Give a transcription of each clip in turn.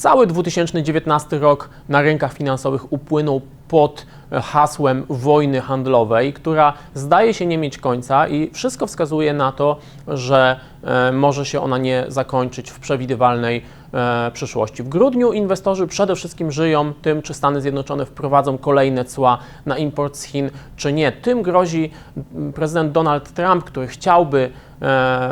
Cały 2019 rok na rynkach finansowych upłynął pod hasłem wojny handlowej, która zdaje się nie mieć końca i wszystko wskazuje na to, że e, może się ona nie zakończyć w przewidywalnej e, przyszłości. W grudniu inwestorzy przede wszystkim żyją tym, czy Stany Zjednoczone wprowadzą kolejne cła na import z Chin, czy nie. Tym grozi prezydent Donald Trump, który chciałby e,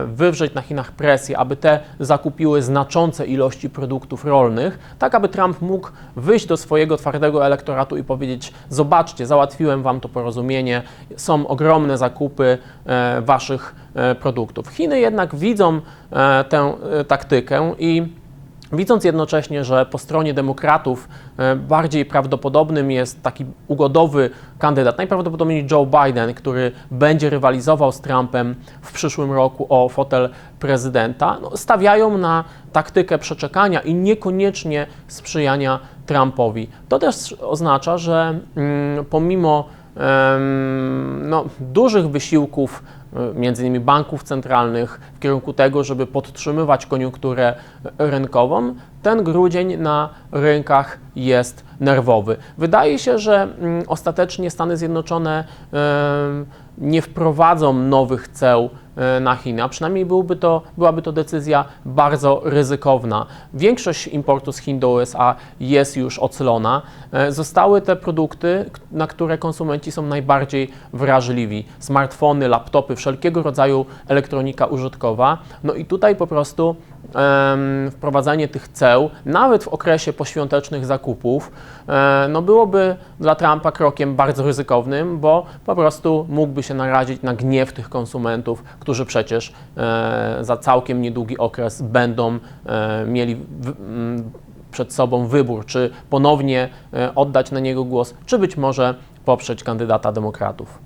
wywrzeć na Chinach presję, aby te zakupiły znaczące ilości produktów rolnych, tak aby Trump mógł wyjść do swojego twardego elektoratu i powiedzieć: Zobaczcie, załatwiłem wam to porozumienie, są ogromne zakupy e, waszych e, produktów. Chiny jednak widzą e, tę e, taktykę i Widząc jednocześnie, że po stronie demokratów e, bardziej prawdopodobnym jest taki ugodowy kandydat, najprawdopodobniej Joe Biden, który będzie rywalizował z Trumpem w przyszłym roku o fotel prezydenta, no, stawiają na taktykę przeczekania i niekoniecznie sprzyjania Trumpowi. To też oznacza, że mm, pomimo no, dużych wysiłków między innymi banków centralnych w kierunku tego, żeby podtrzymywać koniunkturę rynkową, ten grudzień na rynkach jest nerwowy. Wydaje się, że mm, ostatecznie Stany Zjednoczone em, nie wprowadzą nowych ceł e, na Chiny, a przynajmniej byłby to, byłaby to decyzja bardzo ryzykowna. Większość importu z Chin do USA jest już ocylona. E, Zostały te produkty, na które konsumenci są najbardziej wrażliwi. Smartfony, laptopy, wszelkiego rodzaju elektronika użytkowa. No i tutaj po prostu em, wprowadzanie tych ceł, nawet w okresie poświątecznych zakupów, e, no byłoby dla Trumpa krokiem bardzo ryzykownym, bo po prostu mógłby się narazić na gniew tych konsumentów, którzy przecież e, za całkiem niedługi okres będą e, mieli w, m, przed sobą wybór, czy ponownie oddać na niego głos, czy być może poprzeć kandydata demokratów.